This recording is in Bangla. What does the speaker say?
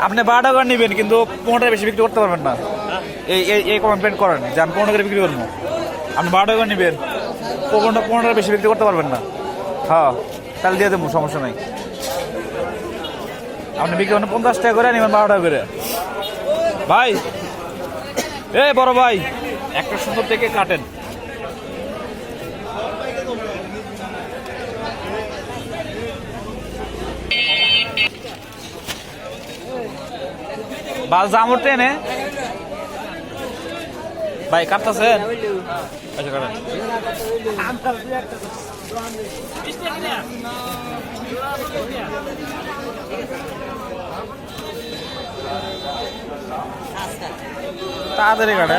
আপনি বারো টাকা নেবেন, কিন্তু পনেরো টাকা বেশি বিক্রি করতে পারবেন না। এই, এই- কমপ্লেন করেন যে আমি পনেরো টাকা বিক্রি করব আপনি বারো টাকা নেবেন পনেরো টাকা বেশি বিক্রি করতে পারবেন না। হ্যাঁ তাহলে দিয়ে দেবো, সমস্যা নাই। আপনি বিক্রি করেন, পঞ্চাশ টাকা করে নেবেন বারো টাকা করে। ভাই, এ বড় ভাই, একটা সুন্দর থেকে কাটেন। বাস জামুর ট্রেনে। ভাই, কাটতেছেন? আচ্ছা কাটেন। তাড়াতাড়ি কাটা।